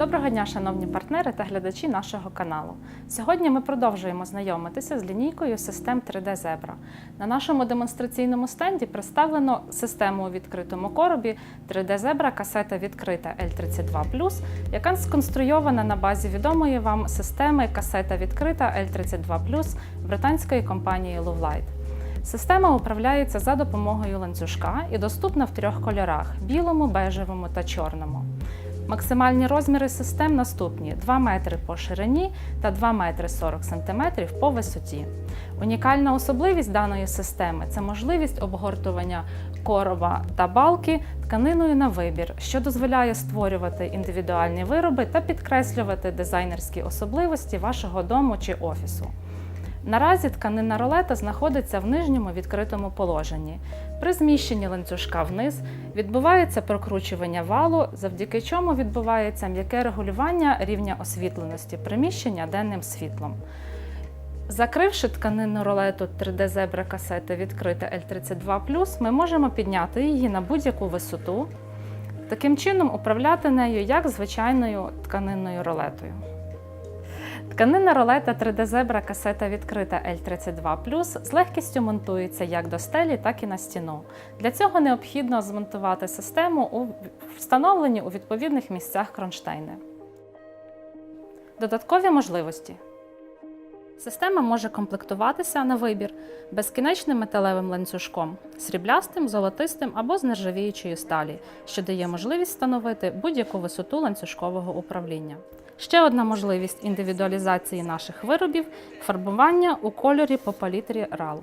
Доброго дня, шановні партнери та глядачі нашого каналу. Сьогодні ми продовжуємо знайомитися з лінійкою систем 3D Zebra. На нашому демонстраційному стенді представлено систему у відкритому коробі 3D Zebra касета відкрита L32+, яка сконструйована на базі відомої вам системи касета відкрита L32+, британської компанії Lovelight. Система управляється за допомогою ланцюжка і доступна в трьох кольорах білому, бежевому та чорному. Максимальні розміри систем наступні: 2 метри по ширині та 2 метри 40 см по висоті. Унікальна особливість даної системи це можливість обгортування короба та балки тканиною на вибір, що дозволяє створювати індивідуальні вироби та підкреслювати дизайнерські особливості вашого дому чи офісу. Наразі тканинна ролета знаходиться в нижньому відкритому положенні. При зміщенні ланцюжка вниз відбувається прокручування валу, завдяки чому відбувається м'яке регулювання рівня освітленості приміщення денним світлом. Закривши тканинну ролету 3D Zebra касети відкрита L32+, ми можемо підняти її на будь-яку висоту, таким чином управляти нею як звичайною тканинною ролетою. Тканинна ролета 3D Zebra касета відкрита L32 з легкістю монтується як до стелі, так і на стіну. Для цього необхідно змонтувати систему у встановлені у відповідних місцях кронштейни. Додаткові можливості. Система може комплектуватися на вибір безкінечним металевим ланцюжком, сріблястим, золотистим або з нержавіючої сталі, що дає можливість встановити будь-яку висоту ланцюжкового управління. Ще одна можливість індивідуалізації наших виробів фарбування у кольорі по палітрі RAL.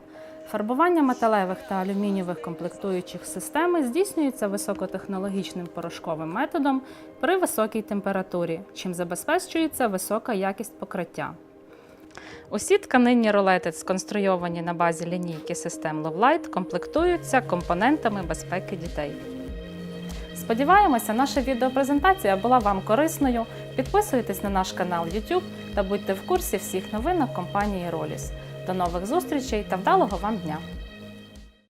Фарбування металевих та алюмінієвих комплектуючих системи здійснюється високотехнологічним порошковим методом при високій температурі, чим забезпечується висока якість покриття. Усі тканинні ролети, сконструйовані на базі лінійки систем Lovelight, комплектуються компонентами безпеки дітей. Сподіваємося, наша відеопрезентація була вам корисною. Підписуйтесь на наш канал YouTube та будьте в курсі всіх новинок компанії Роліс. До нових зустрічей та вдалого вам дня!